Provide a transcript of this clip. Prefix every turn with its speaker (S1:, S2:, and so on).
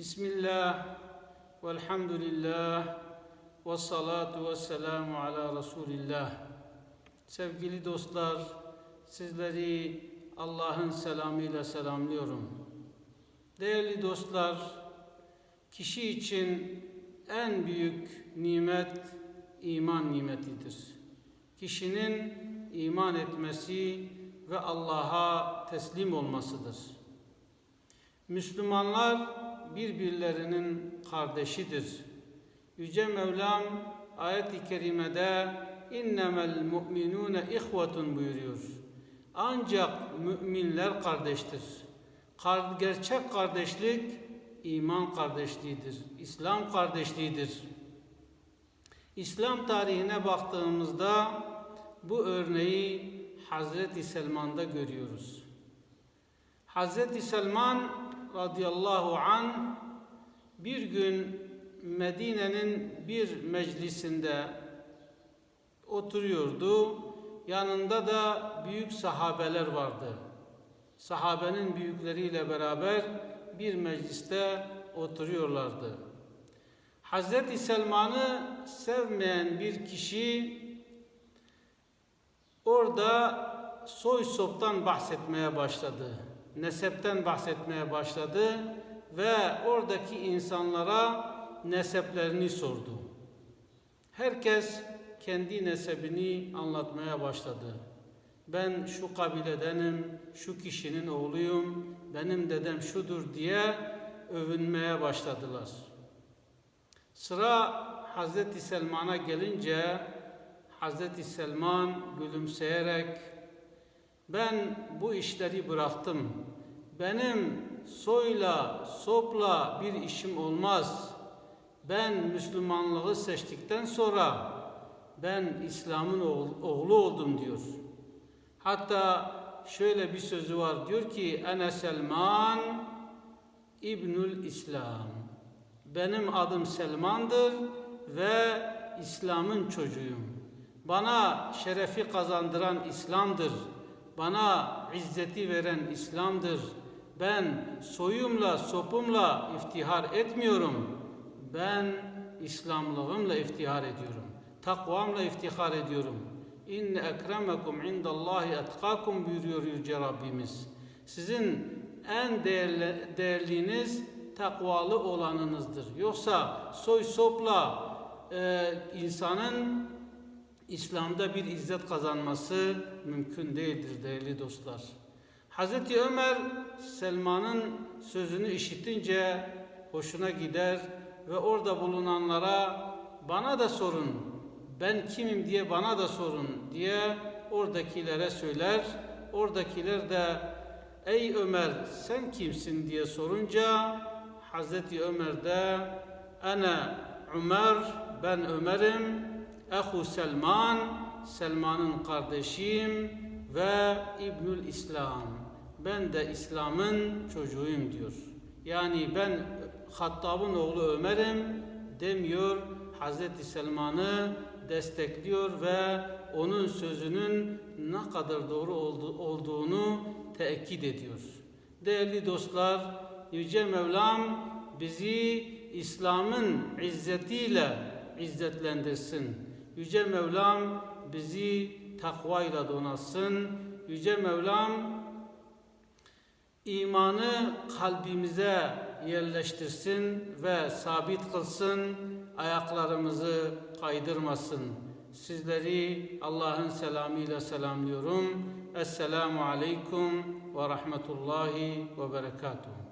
S1: Bismillah, velhamdülillah, ve salatu ve selamu ala Resulillah. Sevgili dostlar, sizleri Allah'ın selamıyla selamlıyorum. Değerli dostlar, kişi için en büyük nimet iman nimetidir. Kişinin iman etmesi ve Allah'a teslim olmasıdır. Müslümanlar birbirlerinin kardeşidir. Yüce Mevlam ayet-i kerimede innemel mu'minune ihvetun buyuruyor. Ancak müminler kardeştir. Gerçek kardeşlik iman kardeşliğidir. İslam kardeşliğidir. İslam tarihine baktığımızda bu örneği Hazreti Selman'da görüyoruz. Hazreti Selman radıyallahu an bir gün Medine'nin bir meclisinde oturuyordu. Yanında da büyük sahabeler vardı. Sahabenin büyükleriyle beraber bir mecliste oturuyorlardı. Hazreti Selman'ı sevmeyen bir kişi orada soy soptan bahsetmeye başladı. Nesepten bahsetmeye başladı ve oradaki insanlara neseplerini sordu. Herkes kendi nesebini anlatmaya başladı. Ben şu kabiledenim, şu kişinin oğluyum, benim dedem şudur diye övünmeye başladılar. Sıra Hazreti Selman'a gelince Hazreti Selman gülümseyerek ben bu işleri bıraktım. Benim soyla, sopla bir işim olmaz. Ben Müslümanlığı seçtikten sonra ben İslam'ın oğlu oldum diyor. Hatta şöyle bir sözü var diyor ki Ene Selman İbnül İslam. Benim adım Selman'dır ve İslam'ın çocuğuyum. Bana şerefi kazandıran İslam'dır. Bana izzeti veren İslam'dır. Ben soyumla, sopumla iftihar etmiyorum. Ben İslamlığımla iftihar ediyorum. Takvamla iftihar ediyorum. İnne ekremekum indallahi etkakum buyuruyor Yüce Rabbimiz. Sizin en değerli, değerliniz takvalı olanınızdır. Yoksa soy sopla e, insanın İslam'da bir izzet kazanması mümkün değildir değerli dostlar. Hazreti Ömer Selman'ın sözünü işitince hoşuna gider ve orada bulunanlara bana da sorun, ben kimim diye bana da sorun diye oradakilere söyler. Oradakiler de ey Ömer sen kimsin? diye sorunca Hazreti Ömer de ene Ömer ben Ömer'im. Ehu Selman Selman'ın kardeşiyim ve İbnül İslam ben de İslam'ın çocuğuyum diyor. Yani ben Hattab'ın oğlu Ömer'im demiyor. Hazreti Selman'ı destekliyor ve onun sözünün ne kadar doğru olduğunu tekit ediyor. Değerli dostlar, Yüce Mevlam bizi İslam'ın izzetiyle izzetlendirsin. Yüce Mevlam bizi takvayla donasın. Yüce Mevlam imanı kalbimize yerleştirsin ve sabit kılsın, ayaklarımızı kaydırmasın. Sizleri Allah'ın selamıyla selamlıyorum. Esselamu Aleyküm ve Rahmetullahi ve Berekatuhu.